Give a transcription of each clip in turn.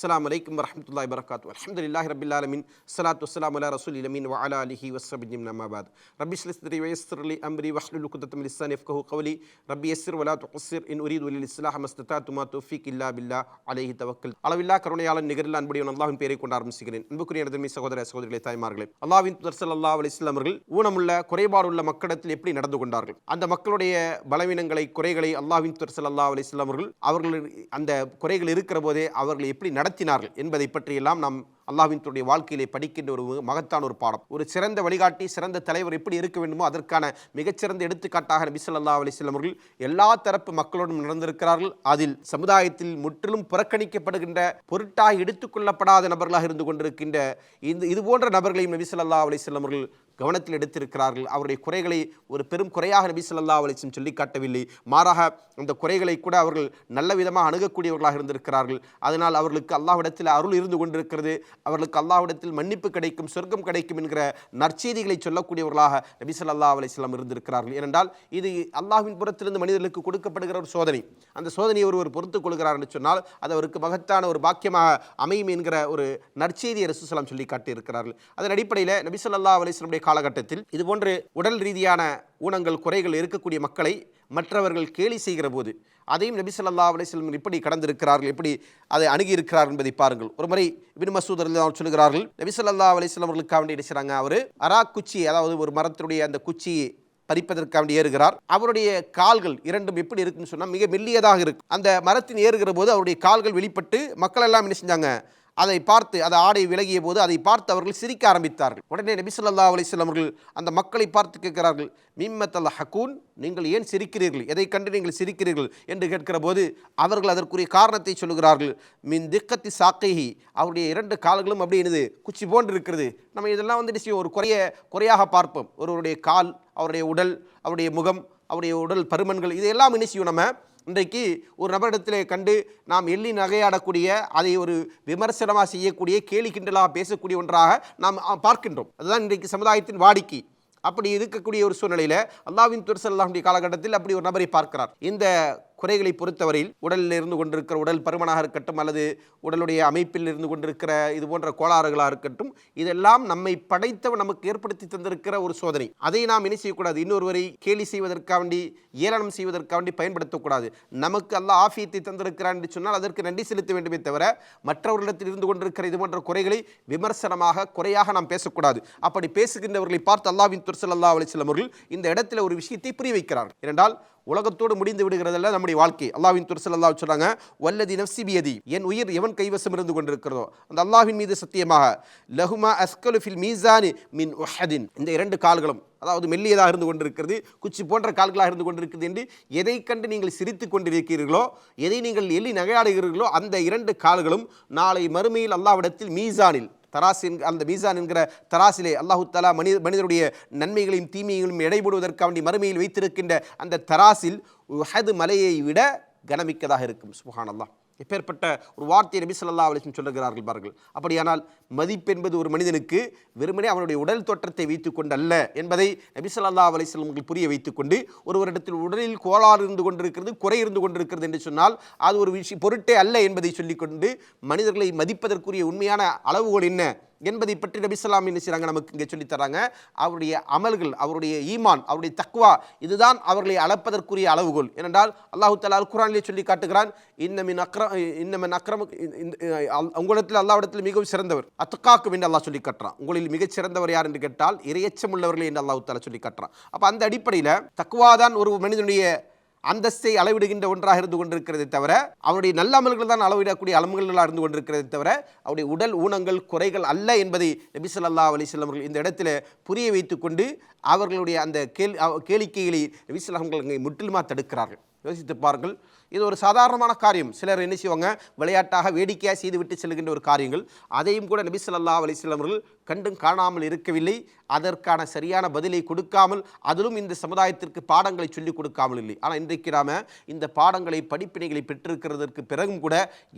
அஸ்லாம் வலைக்கம் வரஹ்மத்துல்லாஹி வரகாத்து அல்ஹம்துலில்லாஹி ரப்பில் ஆலமீன் ஸலாத்து வஸ்ஸலாமு அலா ரசூல் இலமின் வ அலா அலிஹி வஸ்ஸபிஜிம் நமாபாத் ரபி ஷ்ரஹ் சத்ரி வயஸ்ஸிர் லி அம்ரி வஹ்லுல் உக்தத்தம் மின் லிசானி யஃப்கஹு கவ்லி வலா துசிர் இன் உரீது உலில் இஸ்லாஹ் மஸ்ததாத்து துமா தோஃபிக் இல்லா பில்லா அலைஹி தவக்கல் அளவில்லா கருணையாளன் நிகரில் அன்புடைய அல்லாஹ்வின் பேரை கொண்டு ஆரம்பிக்கிறேன் அன்புக்குரிய எனது சகோதர சகோதரிகளை தாய்மார்களே. அல்லாவின் தூதர் அல்லா அலி இஸ்லாமர்கள் அவர்கள் ஊனமுள்ள குறைபாடுள்ள மக்களிடத்தில் எப்படி நடந்து கொண்டார்கள்? அந்த மக்களுடைய பலவீனங்களை குறைகளை அல்லாஹ்வின் தூதர் அல்லா அலி இஸ்லாமர்கள் அவர்கள் அந்த குறைகள் இருக்கிற போதே அவர்களை எப்படி நடத்தினார்கள் என்பதை பற்றியெல்லாம் நாம் அல்லாஹ்வின் வாழ்க்கையிலே படிக்கின்ற ஒரு மகத்தான ஒரு பாடம். ஒரு சிறந்த வழிகாட்டி சிறந்த தலைவர் எப்படி இருக்க வேண்டுமோ அதற்கான மிகச்சிறந்த எடுத்துக்காட்டாக நபி ஸல்லல்லாஹு அலைஹி அவர்கள் எல்லா தரப்பு மக்களோடும் நடந்திருக்கிறார்கள். அதில் சமுதாயத்தில் முற்றிலும் புறக்கணிக்கப்படுகின்ற பொருட்டாக எடுத்துக்கொள்ளப்படாத நபர்களாக இருந்து கொண்டிருக்கின்ற இந்த இது போன்ற நபர்களையும் நபி ஸல்லல்லாஹு அலைஹி அவர்கள் கவனத்தில் எடுத்திருக்கிறார்கள். அவருடைய குறைகளை ஒரு பெரும் குறையாக நபி சொல்லா அலிசம் சொல்லி காட்டவில்லை மாறாக அந்த குறைகளை கூட அவர்கள் நல்ல விதமாக அணுகக்கூடியவர்களாக இருந்திருக்கிறார்கள். அதனால் அவர்களுக்கு அல்லாஹ்விடத்தில் அருள் இருந்து கொண்டிருக்கிறது. அவர்களுக்கு அல்லாஹ்விடத்தில் மன்னிப்பு கிடைக்கும் சொர்க்கம் கிடைக்கும் என்கிற நற்செய்திகளை சொல்லக்கூடியவர்களாக நபி சொல்லா அலைஹி இருந்திருக்கிறார்கள். ஏனென்றால் இது அல்லாஹ்வின் புறத்திலிருந்து மனிதர்களுக்கு கொடுக்கப்படுகிற ஒரு சோதனை. அந்த சோதனையை ஒருவர் பொறுத்துக் கொள்கிறார் என்று சொன்னால் அது அவருக்கு மகத்தான ஒரு பாக்கியமாக அமையும் என்கிற ஒரு நற்செய்தியை ரசூசலாம் சொல்லி காட்டியிருக்கிறார்கள் அதன் அடிப்படையில் நபி ஸல்லல்லாஹு அலைஹி காலகட்டத்தில் இதுபோன்று உடல் ரீதியான ஊனங்கள் குறைகள் இருக்கக்கூடிய மக்களை மற்றவர்கள் கேலி செய்கிற போது அதையும் நபி சொல்லா அலைஹி இப்படி எப்படி கடந்திருக்கிறார்கள் எப்படி அதை அணுகி என்பதை பாருங்கள். ஒரு முறை இப்னு மசூத் ரலியல்லாஹு அன்ஹு சொல்கிறார்கள் நபி சொல்லா அலைஹி வஸல்லம் அவர்களுக்காக வேண்டி என்ன அவர் அரா குச்சி அதாவது ஒரு மரத்தினுடைய அந்த குச்சியை பறிப்பதற்காக வேண்டி ஏறுகிறார். அவருடைய கால்கள் இரண்டும் எப்படி இருக்குன்னு சொன்னால் மிக மெல்லியதாக இருக்கு. அந்த மரத்தின் ஏறுகிற போது அவருடைய கால்கள் வெளிப்பட்டு மக்கள் எல்லாம் என்ன செஞ்சாங்க அதை பார்த்து அதை ஆடை விலகிய போது அதை பார்த்து அவர்கள் சிரிக்க ஆரம்பித்தார்கள். உடனே நபிசல்லா அலிஸ்லாம் அவர்கள் அந்த மக்களை பார்த்து கேட்கிறார்கள் மிம்மத்தல் ஹக்கூன் நீங்கள் ஏன் சிரிக்கிறீர்கள்? எதை கண்டு நீங்கள் சிரிக்கிறீர்கள்? என்று கேட்கிற போது அவர்கள் அதற்குரிய காரணத்தை சொல்லுகிறார்கள் மின் திக்கத்தி சாக்கைஹி. அவருடைய இரண்டு கால்களும் அப்படி என்னது குச்சி போன்று இருக்கிறது. நம்ம இதெல்லாம் வந்து என்ன ஒரு குறைய குறையாக பார்ப்போம். ஒருவருடைய கால் அவருடைய உடல் அவருடைய முகம் அவருடைய உடல் பருமன்கள் இதையெல்லாம் என்ன நம்ம? இன்றைக்கு ஒரு நபரிடத்திலே கண்டு நாம் எள்ளி நகையாடக்கூடிய அதை ஒரு விமர்சனமாக செய்யக்கூடிய கேலி கிண்டலாக பேசக்கூடிய ஒன்றாக நாம் பார்க்கின்றோம். அதுதான் இன்றைக்கு சமுதாயத்தின் வாடிக்கை. அப்படி இருக்கக்கூடிய ஒரு சூழ்நிலையில் அல்லாவின் துர்சல்லாஹுடைய காலகட்டத்தில் அப்படி ஒரு நபரை பார்க்கிறார். இந்த குறைகளை பொறுத்தவரையில் உடலில் இருந்து கொண்டிருக்கிற உடல் பருமனாக இருக்கட்டும் அல்லது உடலுடைய அமைப்பில் இருந்து கொண்டிருக்கிற இது போன்ற கோளாறுகளாக இருக்கட்டும் இதெல்லாம் நம்மை படைத்தவன் நமக்கு ஏற்படுத்தி தந்திருக்கிற ஒரு சோதனை. அதை நாம் என்ன செய்யக்கூடாது. இன்னொருவரை கேலி செய்வதற்காக வேண்டி ஏளனம் செய்வதற்காக வேண்டி பயன்படுத்தக்கூடாது. நமக்கு அல்லாஹ் ஆஃபியத்தை தந்திருக்கிறான் என்று சொன்னால் அதற்கு நன்றி செலுத்த வேண்டுமே தவிர மற்றவர்களிடத்தில் இருந்து கொண்டிருக்கிற இது போன்ற குறைகளை விமர்சனமாக குறையாக நாம் பேசக்கூடாது. அப்படி பேசுகின்றவர்களை பார்த்து அல்லாவின் துர்சல் அல்லா அலிஸ்லாம் அவர்கள் இந்த இடத்துல ஒரு விஷயத்தை புரிய வைக்கிறார் ஏனென்றால் உலகத்தோடு முடிந்து விடுகிறதல்ல நம்முடைய வாழ்க்கை. அல்லாவின் துரசல் அல்லாஹ் சொல்கிறாங்க வல்லதி நப்சி பியதி. என் உயிர் எவன் கைவசம் இருந்து கொண்டிருக்கிறதோ அந்த அல்லாவின் மீது சத்தியமாக லஹுமா அஸ்கலு ஃபில் மீசானி மின் உஹதின். இந்த இரண்டு கால்களும் அதாவது மெல்லியதாக இருந்து கொண்டிருக்கிறது குச்சி போன்ற கால்களாக இருந்து கொண்டிருக்கிறது என்று எதை கண்டு நீங்கள் சிரித்து கொண்டிருக்கிறீர்களோ எதை நீங்கள் எள்ளி நகையாடுகிறீர்களோ அந்த இரண்டு கால்களும் நாளை மறுமையில் அல்லாவிடத்தில் மீசானில் தராஸ் என்க அந்த மீசான் என்கிற தராசிலே அல்லாஹு தலா மனித மனிதருடைய நன்மைகளையும் தீமைகளையும் எடைபடுவதற்காக வேண்டி மறுமையில் வைத்திருக்கின்ற அந்த தராசில் ஹது மலையை விட கனமிக்கதாக இருக்கும். சுபஹான் அல்லாஹ் எப்பேற்பட்ட ஒரு வார்த்தையை நபி சொல்லா அலிஸ்லம் சொல்லுகிறார்கள் பாருங்கள். அப்படியானால் மதிப்பு என்பது ஒரு மனிதனுக்கு வெறுமனே அவனுடைய உடல் தோற்றத்தை வைத்துக்கொண்டு அல்ல என்பதை நபி சொல்லா அலிஸ்லம் உங்களுக்கு புரிய வைத்துக்கொண்டு ஒருவரிடத்தில் உடலில் கோளாறு இருந்து கொண்டிருக்கிறது குறை இருந்து கொண்டிருக்கிறது என்று சொன்னால் அது ஒரு விஷயம் பொருட்டே அல்ல என்பதை சொல்லிக்கொண்டு மனிதர்களை மதிப்பதற்குரிய உண்மையான அளவுகோல் என்ன? என்பதை பற்றி நபிசல்லாம் என்ன செய்கிறாங்க நமக்கு இங்கே சொல்லித் தராங்க அவருடைய அமல்கள் அவருடைய ஈமான் அவருடைய தக்குவா இதுதான் அவர்களை அளப்பதற்குரிய அளவுகோல். ஏனென்றால் அல்லாஹு தலா அல் குரானிலே சொல்லி காட்டுகிறான் இன்னமின் அக்ரம் இன்னமின் அக்ரம் உங்களிடத்தில் அல்லாவிடத்தில் மிகவும் சிறந்தவர். அத்துக்காக்கும் என்று அல்லாஹ் சொல்லி காட்டுறான். உங்களில் மிகச் சிறந்தவர் யார் என்று கேட்டால் இரையச்சம் உள்ளவர்களே என்று அல்லாஹு தலா சொல்லி காட்டுறான். அப்போ அந்த அடிப்படையில் தக்குவா தான் ஒரு மனிதனுடைய அந்தஸ்தை அளவிடுகின்ற ஒன்றாக இருந்து கொண்டிருக்கிறதை தவிர அவருடைய நல்ல அமல்கள் தான் அளவிடக்கூடிய அலமல்களாக இருந்து கொண்டிருக்கிறதை தவிர அவருடைய உடல் ஊனங்கள் குறைகள் அல்ல என்பதை நபி சொல்லா அலிஸ்லாம் அவர்கள் இந்த இடத்துல புரிய வைத்துக்கொண்டு அவர்களுடைய அந்த கேள் கேளிக்கைகளை நபி சொல்லாமர்கள் முற்றிலுமாக தடுக்கிறார்கள். யோசித்து பாருங்கள் இது ஒரு சாதாரணமான காரியம். சிலர் என்ன செய்வாங்க? விளையாட்டாக வேடிக்கையாக செய்துவிட்டு செல்கின்ற ஒரு காரியங்கள். அதையும் கூட நபி சொல்லா அலிஸ்லாம் அவர்கள் கண்டும் காணாமல் இருக்கவில்லை. அதற்கான சரியான பதிலை கொடுக்காமல் அதிலும் இந்த சமுதாயத்திற்கு பாடங்களை சொல்லிக் கொடுக்காமல் இல்லை. ஆனால் இன்றைக்கு நாம இந்த பாடங்களை படிப்பினைகளை பெற்றிருக்கிறதற்கு பிறகும் கூட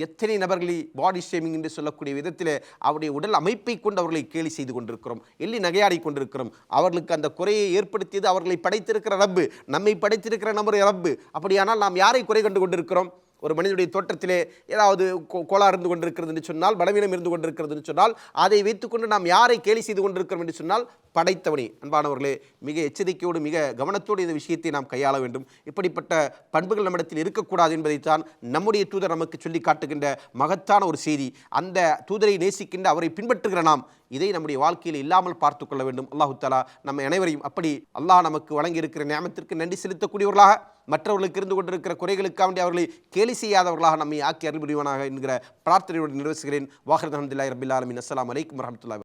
எத்தனை நபர்களை பாடி ஷேமிங் என்று சொல்லக்கூடிய விதத்தில் அவருடைய உடல் அமைப்பை கொண்டு அவர்களை கேலி செய்து கொண்டிருக்கிறோம். எள்ளி நகையாடி கொண்டிருக்கிறோம். அவர்களுக்கு அந்த குறையை ஏற்படுத்தியது அவர்களை படைத்திருக்கிற ரப்பு நம்மை படைத்திருக்கிற நம்முடைய ரப்பு. அப்படியானால் நாம் யாரை குறை கண்டு கொண்டிருக்கிறோம். ஒரு மனிதனுடைய தோற்றத்திலே ஏதாவது கோ- கோளாறு இருந்து கொண்டிருக்கிறது என்று சொன்னால் பலவீனம் இருந்து கொண்டிருக்கிறது என்று சொன்னால் அதை வைத்துக்கொண்டு நாம் யாரை கேலி செய்து கொண்டிருக்கிறோம் என்று சொன்னால் படைத்தவனே. அன்பானவர்களே மிக எச்சரிக்கையோடு மிக கவனத்தோடு இந்த விஷயத்தை நாம் கையாள வேண்டும். இப்படிப்பட்ட பண்புகள் நம்மிடத்தில் இருக்கக்கூடாது என்பதைத்தான் நம்முடைய தூதர் நமக்கு சொல்லி காட்டுகின்ற மகத்தான ஒரு செய்தி. அந்த தூதரை நேசிக்கின்ற அவரை பின்பற்றுகிற நாம் இதை நம்முடைய வாழ்க்கையில் இல்லாமல் பார்த்து கொள்ள வேண்டும். அல்லாஹு தாலா நம்ம அனைவரையும் அப்படி அல்லாஹ் நமக்கு வழங்கியிருக்கிற நியமத்திற்கு நன்றி செலுத்தக்கூடியவர்களாக மற்றவர்களுக்கு இருந்து கொண்டிருக்கிற குறைகளுக்காக வேண்டி அவர்களை கேலி செய்யாதவர்களாக நம்மை ஆக்கி அருள் என்கிற பிரார்த்தனையோடு நிறைவேற்றுகிறேன் வாஹர் அஹமதுல்லாஹி ரபில் ஆலமின். அஸ்ஸலாமு அலைக்கும் வரஹ்மத்துல்லாஹி